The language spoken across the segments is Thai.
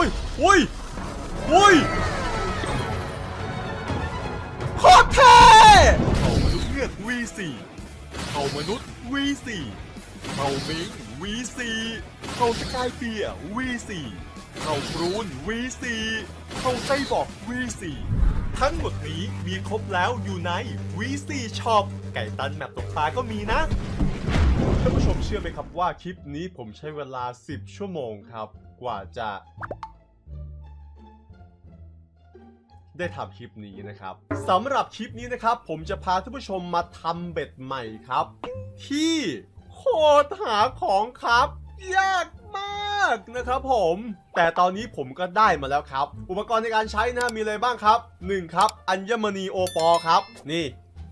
อุ้ยอุ้ยอุ้ยโคตรเท่เอามนุษย์เงือก V4 เอามนุษย์ V4 เอามิง V4 เอาสกายเปีย V4 เอาปรูน V4 เอาไส้บอก V4 ทั้งหมดนี้มีครบแล้วอยู่ใน V4 Shop ไก่ตันแมปตกปลาก็มีนะ ท่านผู้ชมเชื่อไหมครับว่าคลิปนี้ผมใช้เวลา 10 ชั่วโมงครับ กว่าจะ ได้ทำคลิปนี้นะครับสำหรับคลิปนี้นะครับ ผมจะพาท่านผู้ชมมาทำเบ็ดใหม่ครับ ที่โคตรหาของครับ ยากมากนะครับผม แต่ตอนนี้ผมก็ได้มาแล้วครับ อุปกรณ์ในการใช้นะมีอะไรบ้างครับ 1 ครับ อัญมณีโอปอครับ นี่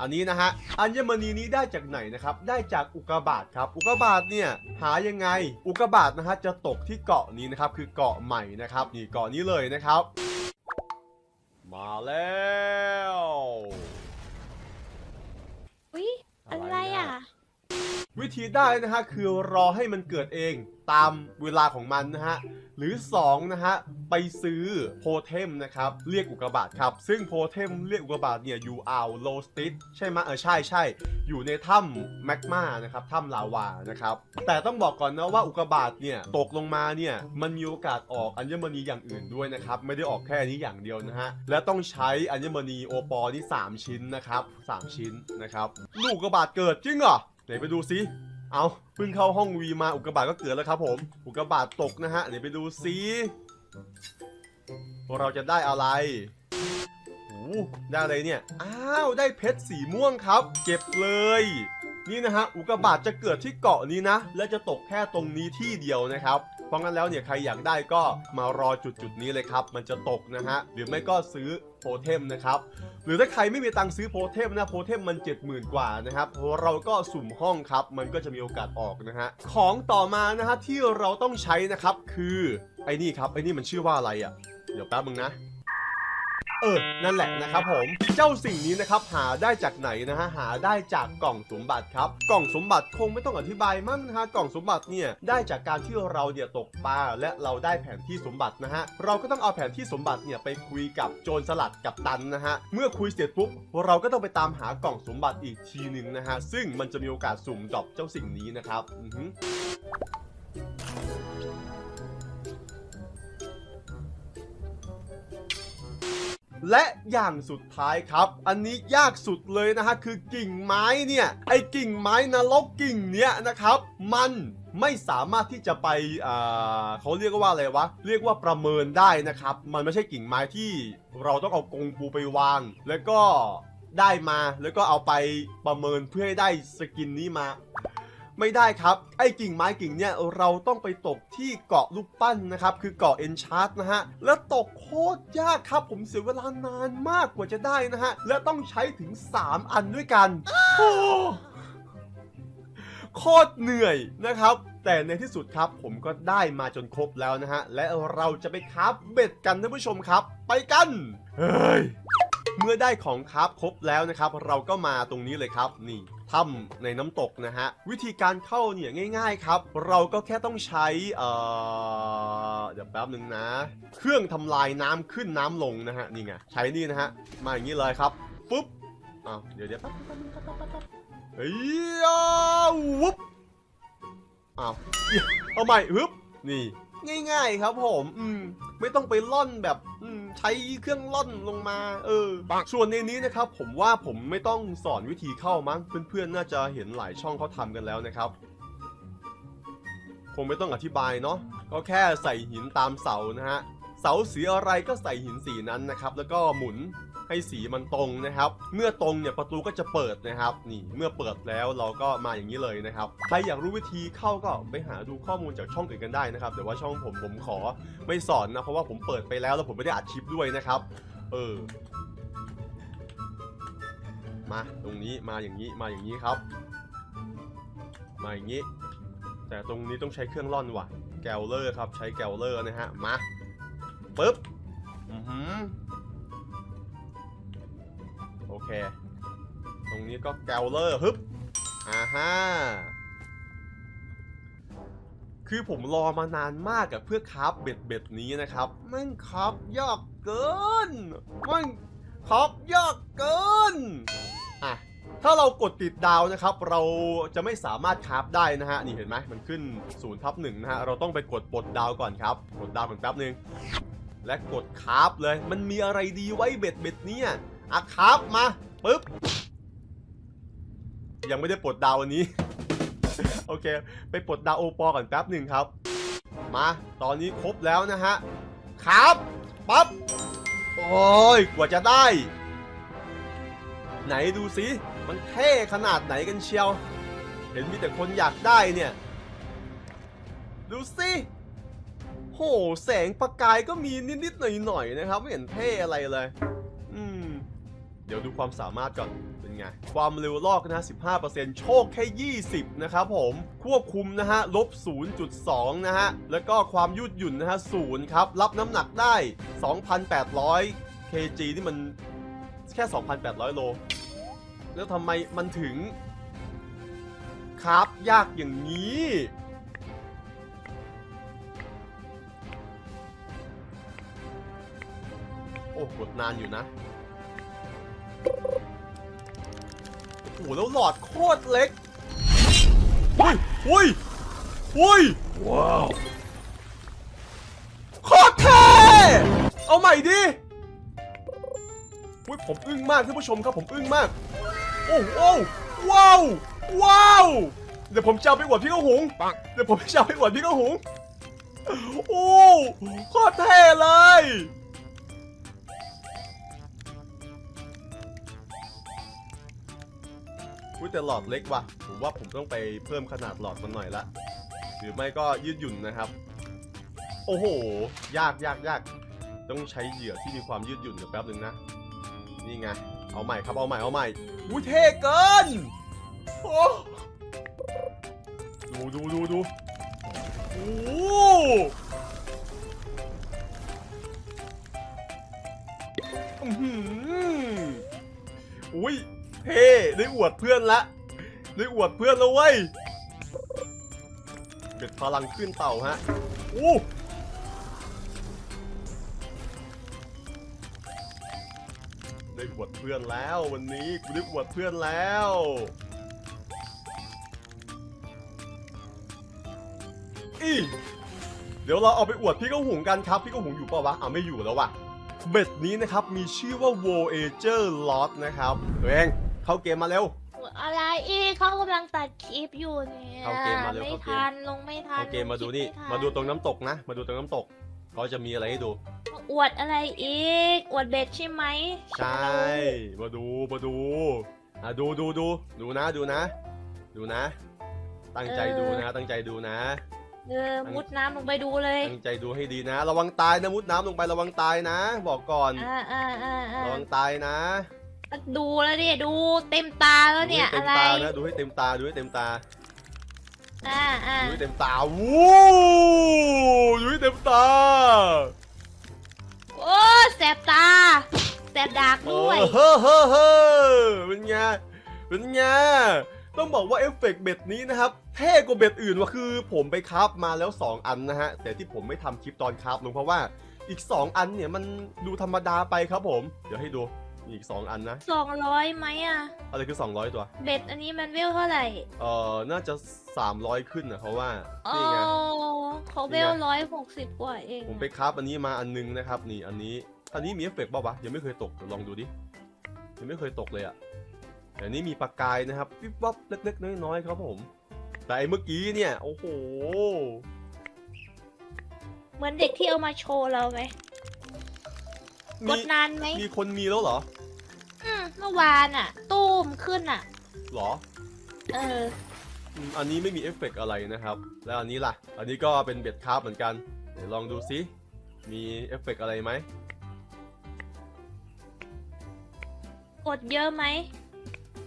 อันนี้นะฮะ อัญมณีนี้ได้จากไหนนะครับ ได้จากอุกาบาตครับ อุกาบาตเนี่ยหายังไง อุกกาบาตนะฮะจะตกที่เกาะนี้นะครับ คือเกาะใหม่นะครับ นี่เกาะนี้เลยนะครับ มาแล้ว อุ๊ย อะไรอะ วิธีได้นะฮะคือรอให้มันเกิดเองตามเวลาของมันนะฮะหรือ2นะฮะไปซื้อโพเทมนะครับเรียกอุกกาบาตครับ ซึ่งโพเทมเรียกอุกกาบาตเนี่ยอยู่อ่าวโลสติสใช่ไหมเออใช่ใช่อยู่ในถ้ำแมกมานะครับถ้ำลาวานะครับแต่ต้องบอกก่อนนะว่าอุกกาบาตเนี่ยตกลงมาเนี่ยมันมีโอกาสออกอัญมณีอย่างอื่นด้วยนะครับไม่ได้ออกแค่นี้อย่างเดียวนะฮะและต้องใช้อัญมณีโอปอนี่3ชิ้นนะครับ3ชิ้นนะครับลูกอุกกาบาตเกิดจริงเหรอ ไหนไปดูซิเอาเพิ่งเข้าห้องวีมาอุกกาบาตก็เกิดแล้วครับผม อุกกาบาตตกนะฮะ เดี๋ยวไปดูซิเราจะได้อะไรโอ้ได้อะไรเนี่ย อ้าว ได้เพชรสีม่วงครับ เก็บเลย นี่นะฮะ อุกกาบาตจะเกิดที่เกาะนี้นะ และจะตกแค่ตรงนี้ที่เดียวนะครับ ราะงั้นแล้วเนี่ยใครอยากได้ก็มารอจุดจุดนี้เลยครับ มันจะตกนะฮะ หรือไม่ก็ซื้อโพเทมนะครับ หรือถ้าใครไม่มีตังค์ซื้อโพเทมนะโพเทมมัน 70,000 กว่านะครับ เราก็สุ่มห้องครับ มันก็จะมีโอกาสออกนะฮะ ของต่อมานะฮะที่เราต้องใช้นะครับคือไอ้นี่ครับไอ้นี่มันชื่อว่าอะไรอะ่ะ เดี๋ยวแป๊บมึงนะ เออ นั่นแหละนะครับผม เจ้าสิ่งนี้นะครับหาได้จากไหนนะฮะ หาได้จากกล่องสมบัติครับ กล่องสมบัติคงไม่ต้องอธิบายมั้งนะฮะ กล่องสมบัติเนี่ยได้จากการที่เราเนี่ยตกปลาและเราได้แผนที่สมบัตินะฮะ เราก็ต้องเอาแผนที่สมบัติเนี่ยไปคุยกับโจรสลัดกับตันนะฮะ เมื่อคุยเสร็จปุ๊บเราก็ต้องไปตามหากล่องสมบัติอีกทีหนึ่งนะฮะ ซึ่งมันจะมีโอกาสสุ่มดรอปเจ้าสิ่งนี้นะครับ อือ และอย่างสุดท้ายครับ อันนี้ยากสุดเลยนะฮะคือกิ่งไม้เนี่ยไอ้กิ่งไม้นรกกิ่งเนี้ยนะครับ มันไม่สามารถที่จะไปเขาเรียกว่าอะไรวะ เรียกว่าประเมินได้นะครับ มันไม่ใช่กิ่งไม้ที่เราต้องเอากงปูไปวาง แล้วก็ได้มาแล้วก็เอาไปประเมินเพื่อให้ได้สกินนี้มา ไม่ได้ครับไอ้กิ่งไม้กิ่งเนี่ยเราต้องไปตกที่เกาะลูกปั้นนะครับคือเกาะเอนชาร์ตนะฮะและตกโคตรยากครับ ผมเสียเวลานานมากกว่าจะได้นะฮะและต้องใช้ถึง 3 อันด้วยกันโอ้โคตรเหนื่อยนะครับแต่ในที่สุดครับผมก็ได้มาจนครบแล้วนะฮะ และเราจะไปคราฟเบ็ดกันท่านผู้ชมครับ ไปกันเฮ้ยเมื่อได้ของคราฟครบแล้วนะครับ เราก็มาตรงนี้เลยครับนี่ ถ้ำในน้ำตกนะฮะ วิธีการเข้าเนี่ยง่าย ๆครับ เราก็แค่ต้องใช้เอ่อเดี๋ยวแป๊บหนึ่งนะ เครื่องทำลายน้ำขึ้นน้ำลงนะฮะนี่ไงใช้นี่นะฮะมาอย่างนี้เลยครับปุ๊บอ้าวเดี๋ยวเดี๋ยวแป๊บแป๊บแป๊บแป๊บเฮ้ยอ้าววุ๊บอ้าวเอาใหม่ฮึบนี่ ง่าย ๆ ครับผม อืม ไม่ต้องไปล่อนแบบ อืม ใช้เครื่องล่อนลงมา เออ ส่วนในนี้นะครับผมว่าผมไม่ต้องสอนวิธีเข้ามั้ง เพื่อนๆน่าจะเห็นหลายช่องเขาทำกันแล้วนะครับ คงไม่ต้องอธิบายเนาะ ก็แค่ใส่หินตามเสานะฮะ เสาสีอะไรก็ใส่หินสีนั้นนะครับ แล้วก็หมุน ให้สีมันตรงนะครับ เมื่อตรงเนี่ยประตูก็จะเปิดนะครับ นี่เมื่อเปิดแล้วเราก็มาอย่างนี้เลยนะครับ ใครอยากรู้วิธีเข้าก็ไปหาดูข้อมูลจากช่องอื่นกันได้นะครับแต่ว่าช่องผมผมขอไม่สอนนะเพราะว่าผมเปิดไปแล้วแล้วผมไม่ได้อัดคลิปด้วยนะครับ เออ มาตรงนี้มาอย่างนี้มาอย่างนี้ครับ มาอย่างนี้ แต่ตรงนี้ต้องใช้เครื่องร่อนว่ะแกลเลอร์ครับใช้แกลเลอร์นะฮะมาปึ๊บ ก็แกลเลอร์ฮึบอ่าฮะคือผมรอมานานมากอะเพื่อคราฟเบ็ดเบ็ดนี้นะครับมันคราฟยากเกินมันคราฟยากเกินอะถ้าเรากดติดดาวนะครับ เราจะไม่สามารถคราฟได้นะฮะนี่เห็นไหมมันขึ้น0ทับหนึ่งนะฮะเราต้องไปกดปลดดาวก่อนครับกดดาวก่อนแป๊บนึงและกดคราฟเลย มันมีอะไรดีไว้เบ็ดเบ็ดเนี้อะคราฟมาปึ๊บ ยังไม่ได้ปลดดาวอันนี้ โอเค ไปปลดดาวโอปอก่อนแป๊บหนึ่งครับ มาตอนนี้ครบแล้วนะฮะ ครับปั๊บโอ้ยกว่าจะได้ ไหนดูสิมันเท่ขนาดไหนกันเชียว เห็นมีแต่คนอยากได้เนี่ย ดูสิโหแสงประกายก็มีนิดๆหน่อยๆนะครับ ไม่เห็นเท่อะไรเลย อืม เดี๋ยวดูความสามารถก่อน ไง ความเร็วลอกนะ15%โชคแค่ 20 นะครับผม ควบคุมนะฮะลบ 0.2 นะฮะ แล้วก็ความยืดหยุ่นนะฮะ0ครับ รับน้ำหนักได้ 2,800 kg นี่มันแค่ 2,800 โล แล้วทำไมมันถึงคราฟยากอย่างนี้โอ้กดนานอยู่นะ โอ้โหแล้วหลอดโคตรเล็กอุ้ยอุ้ยอุ้ยว้าวโคตรเท่เอาใหม่ดิอุ้ยผมอึ้งมากท่านผู้ชมครับผมอึ้งมาก โอ้โหว้าวว้าวเดี๋ยวผมจะเอาไปอวดพี่ข้าวหุงเดี๋ยวผมจะเอาไปอวดพี่ข้าวหุงโอ้โคตรเท่เลย อุ้ยแต่หลอดเล็กว่ะ ผมว่าผมต้องไปเพิ่มขนาดหลอดมันหน่อยละ หรือไม่ก็ยืดหยุ่นนะครับ โอ้โห ยากยากยาก ต้องใช้เหยื่อที่มีความยืดหยุ่นเดี๋ยวแป๊บนึงนะ นี่ไง เอาใหม่ครับ เอาใหม่ เอาใหม่ อุ้ยเท่เกิน โอ้ดูดูดูดูโอ้โหอื้อหืออุ้ย เท่ได้อวดเพื่อนละได้อวดเพื่อนแล้วเว้ยเกิดพลังขึ้นเต่าฮะอู้ได้อวดเพื่อนแล้ววันนี้กูได้อวดเพื่อนแล้วอีเดี๋ยวเราเอาไปอวดพี่ก้าหุงกันครับ พี่ก้าหุงอยู่ปล่าวะอ่าไม่อยู่แล้ววะเบ็ดนี้นะครับมีชื่อว่า Voyager Lot นะครับตัวเอง เข้าเกมมาเร็ว อะไรอีกเขากำลังตัดคลิปอยู่เนี่ยเข้าเกมมาเร็วไม่เข้าเกม ทันลงไม่ทันเข้าเกมมาดูนี่คลิปไทัมาดูตรงน้ำตกนะ มาดูตรงน้ำตกเขาจะมีอะไรให้ดู อวดอะไรอีก อวดเบ็ดใช่ไหมใช่ มาดู มาดู อะดูดูดู ดูนะ ดูนะ ดูนะ ตั้งใจดูนะ ตั้งใจดูนะ เออมุดน้ำลงไปดูเลยตั้งใจดูให้ดีนะ ระวังตายนะมุดน้ำลงไประวังตายนะ บอกก่อน อ่าอ่าอ่าอ่าระวังตายนะ ดูแล้วเนี่ยดูเต็มตาแล้วเนี่ยดูอะให้ไร เต็มตานะดูให้เต็มตาดูให้เต็มตาอ่าอ่าดูให้เต็มตา วู้ดูให้เต็มตา โอ้แสบตาแสบดากด้วยเออเฮ้อเฮ้อเฮ้อเป็นไง เป็นไง ต้องบอกว่าเอฟเฟกต์เบ็ดนี้นะครับ เท่กว่าเบ็ดอื่นว่ะคือผมไปคราฟมาแล้ว 2 อันนะฮะ แต่ที่ผมไม่ทำคลิปตอนคราฟลงเพราะว่าอีก 2 อันเนี่ยมันดูธรรมดาไปครับผม เดี๋ยวให้ดู มีอีก2อันนะสองร้อยไหมอะ อะไรคือ 200 ตัว เบ็ดอันนี้มันเวลเท่าไหร่ เอ่อ น่าจะ 300 ขึ้นนะเขาว่า โอ้นี่ไง เขาเวนี่ลไง ร้อยหกสิบกว่าเองผมไปคราฟอันนี้มาอันนึงนะครับ นี่อันนี้ อันนี้มีเอฟเฟกต์เปล่าวะยังไม่เคยตกเดี๋ยวลองดูดิยังไม่เคยตกเลยอะแต่นี่มีประกายนะครับวิบวับเล็กๆน้อยๆครับผม แต่ไอ้เมื่อกี้เนี่ย โอ้โห เหมือนเด็กที่เอามาโชว์เราไหม กมีดนานไหมมีคนมีแล้วเหรอ อืมเมื่อวานอะ ตู้มขึ้นอะ เหรอ เอออืมอันนี้ไม่มีเอฟเฟกต์อะไรนะครับ แล้วอันนี้ล่ะ อันนี้ก็เป็นเบ็ดคราฟเหมือนกัน เดี๋ยวลองดูซิ มีเอฟเฟกต์อะไรไหม กดเยอะไหม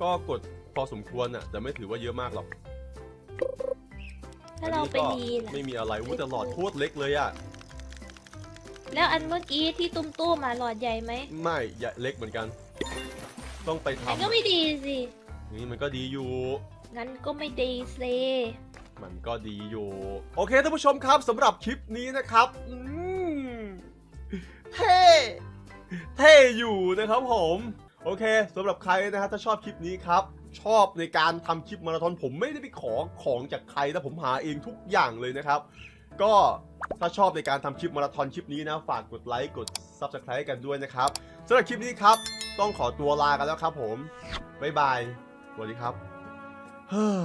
ก็กดพอสมควรอะแต่ไม่ถือว่าเยอะมากหรอกถ้าเราอันไปนี้ก็ดีน่ะไม่มีอะไรอู้แต่หลอดโคตรเล็กเลยอะ แล้วอันเมื่อกี้ที่ตุ้มตู้มๆมาหลอดใหญ่ไหมไม่ใหญ่เล็กเหมือนกัน ต้องไปแต่ทำก็ไม่ดีสิ นี่มันก็ดีอยู่ งั้นก็ไม่ดีสิมันก็ดีอยู่ โอเคท่านผู้ชมครับสำหรับคลิปนี้นะครับอืมเท่เท่อยู่นะครับผม โอเคสำหรับใครนะฮะถ้าชอบคลิปนี้ครับ ชอบในการทำคลิปมาราธอนผมไม่ได้ไปขอของจากใครแต่ผมหาเองทุกอย่างเลยนะครับ ก็ถ้าชอบในการทำคลิปมาราธอนคลิปนี้นะ ฝากกดไลค์กด Subscribe กันด้วยนะครับสำหรับคลิปนี้ครับ ต้องขอตัวลากันแล้วครับผม บ๊ายบาย สวัสดีครับเฮ้อ